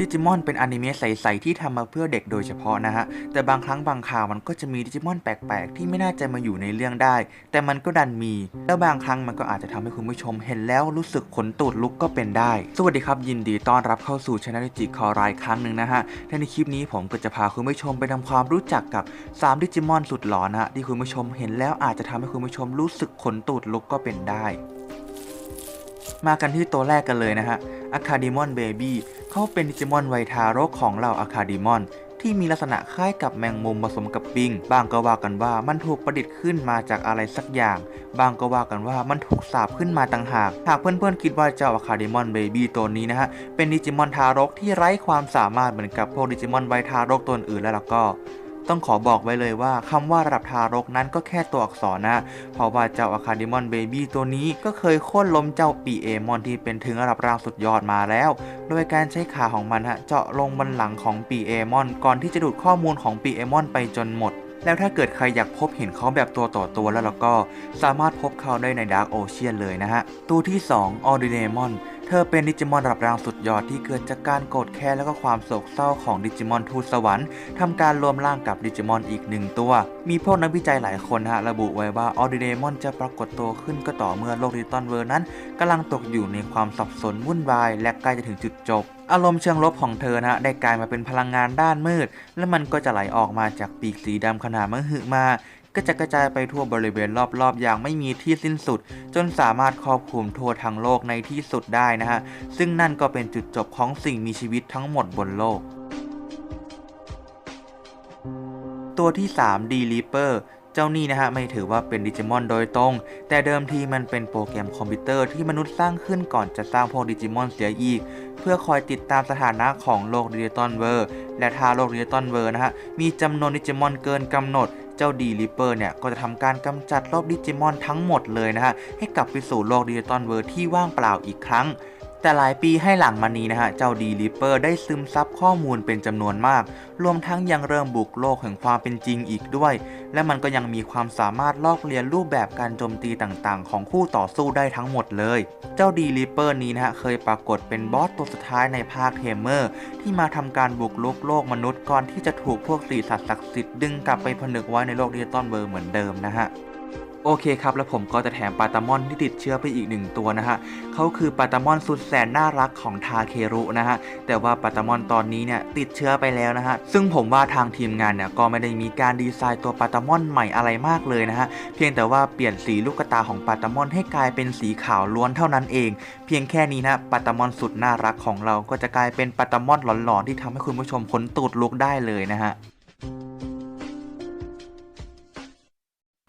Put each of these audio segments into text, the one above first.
ดิจิมอนเป็นอนิเมะใสๆที่ทำมาเพื่อเด็กโดยเฉพาะนะฮะ แต่บางครั้งบางข่าวมันก็จะมีดิจิมอนแปลกๆ ที่ไม่น่าจะมาอยู่ในเรื่องได้ แต่มันก็ดันมี แล้วบางครั้งมันก็อาจจะทำให้คุณผู้ชมเห็นแล้วรู้สึกขนตูดลุกก็เป็นได้ สวัสดีครับยินดีต้อนรับเข้าสู่ช anel จิคอรายครั้งหนึ่งนะฮะและในคลิปนี้ผมก็จะพาคุณผู้ชมไปทำความรู้จักกับ 3 ดิจิมอนสุดหลอนนะฮะที่คุณผู้ชมเห็นแล้วอาจจะทำให้คุณผู้ชมรู้สึกขนตูดลุกก็เป็นได้ มากันที่ตัวแรกกันเลยนะฮะอะคาดิมอนเบบี้เขาเป็นดิจิมอนไวทารกของเหล่าอะคาดิมอนที่มีลักษณะคล้ายกับแมงมุมผสมกับปิง บางก็ว่ากันว่ามันถูกประดิษฐ์ขึ้นมาจากอะไรสักอย่าง บางก็ว่ากันว่ามันถูกสาบขึ้นมาต่างหาก หากเพื่อนๆคิดว่าเจ้าอะคาดิมอนเบบี้ตัวนี้นะฮะ เป็นดิจิมอนทารกที่ไร้ความสามารถเหมือนกับพวกดิจิมอนไวทารกตัวอื่นแล้วล่ะก็ ต้องขอบอกไว้เลยว่าคำว่าระดับทารกนั้นก็แค่ตัวอักษรนะ เพราะว่าเจ้าอะคาเดมอนเบบี้ตัวนี้ก็เคยโค่นล้มเจ้าปีเอมอนที่เป็นถึงระดับรางสุดยอดมาแล้ว โดยการใช้ขาของมันฮะเจาะลงบนหลังของปีเอมอนก่อนที่จะดูดข้อมูลของปีเอมอนไปจนหมดแล้วถ้าเกิดใครอยากพบเห็นเขาแบบตัวต่อตัวแล้วเราก็สามารถพบเขาได้ในดาร์กโอเชียนเลยนะฮะ ตัวที่ 2 ออร์ดิเนมอน เธอเป็นดิจิมอนระดับรางสุดยอดที่เกิดจากการโกรธแค้นและก็ความโศกเศร้าของดิจิมอนทูตสวรรค์ทำการรวมร่างกับดิจิมอนอีกหนึ่งตัว มีพวกนักวิจัยหลายคนฮะระบุไว้ว่าออร์ดิเนมอนจะปรากฏตัวขึ้นก็ต่อเมื่อโลกดิจิตอลเวิร์นั้นกำลังตกอยู่ในความสับสนวุ่นวาย และใกล้จะถึงจุดจบอารมณ์เชิงลบของเธอนะได้กลายมาเป็นพลังงานด้านมืด และมันก็จะไหลออกมาจากปีกสีดำขนาดมหึมา ก็จะกระจายไปทั่วบริเวณรอบๆ อย่างไม่มีที่สิ้นสุด จนสามารถครอบคลุมทั่วทั้งโลกในที่สุดได้นะฮะ ซึ่งนั่นก็เป็นจุดจบของสิ่งมีชีวิตทั้งหมดบนโลก ตัวที่ 3 D Reaper เจ้านี่นะฮะไม่ถือว่าเป็นดิจิมอนโดยตรง แต่เดิมทีมันเป็นโปรแกรมคอมพิวเตอร์ที่มนุษย์สร้างขึ้นก่อนจะสร้างพวกดิจิมอนเสียอีก เพื่อคอยติดตามสถานะของโลกดิจิตอลเวอร์ และถ้าโลกดิจิตอลเวอร์นะฮะมีจำนวนดิจิมอนเกินกำหนด เจ้าดีลิเปอร์เนี่ยก็จะทำการกำจัดโลกดิจิมอนทั้งหมดเลยนะฮะให้กลับไปสู่โลกดิจิตอลเวอร์ที่ว่างเปล่าอีกครั้ง แต่หลายปีให้หลังมานี้นะฮะ เจ้าดีลิเปอร์ได้ซึมซับข้อมูลเป็นจำนวนมาก รวมทั้งยังเริ่มบุกโลกแห่งความเป็นจริงอีกด้วย และมันก็ยังมีความสามารถลอกเลียนรูปแบบการโจมตีต่างๆ ของคู่ต่อสู้ได้ทั้งหมดเลย เจ้าดีลิเปอร์นี้นะฮะ เคยปรากฏเป็นบอสตัวสุดท้ายในภาคเทมเมอร์ ที่มาทำการบุกลุกโลกมนุษย์ก่อนที่จะถูกพวกสีสัตว์ศักดิ์สิทธิ์ดึงกลับไปผนึกไว้ในโลกดิจิตอลเวิร์เหมือนเดิมนะฮะ โอเคครับ แล้วผมก็จะแถมปาตามอนที่ติดเชื้อไปอีกหนึ่งตัวนะฮะเขาคือปาตามอนสุดแสนน่ารักของทาเครุนะฮะ แต่ว่าปาตามอนตอนนี้เนี่ยติดเชื้อไปแล้วนะฮะ ซึ่งผมว่าทางทีมงานเนี่ยก็ไม่ได้มีการดีไซน์ตัวปาตามอนใหม่อะไรมากเลยนะฮะ เพียงแต่ว่าเปลี่ยนสีลูกตาของปาตามอนให้กลายเป็นสีขาวล้วนเท่านั้นเอง เพียงแค่นี้นะปาตามอนสุดน่ารักของเราก็จะกลายเป็นปาตามอนหลอนๆที่ทำให้คุณผู้ชมขนตูดลุกได้เลยนะฮะ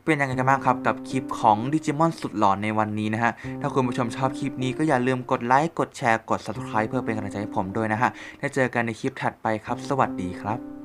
เป็นยังไงกันบ้างครับกับคลิปของดิจิมอนสุดหลอนในวันนี้นะฮะ ถ้าคุณผู้ชมชอบคลิปนี้ก็อย่าลืมกดไลค์ กดแชร์ กด subscribe เพื่อเป็นกำลังใจให้ผมด้วยนะฮะแล้วเจอกันในคลิปถัดไปครับ สวัสดีครับ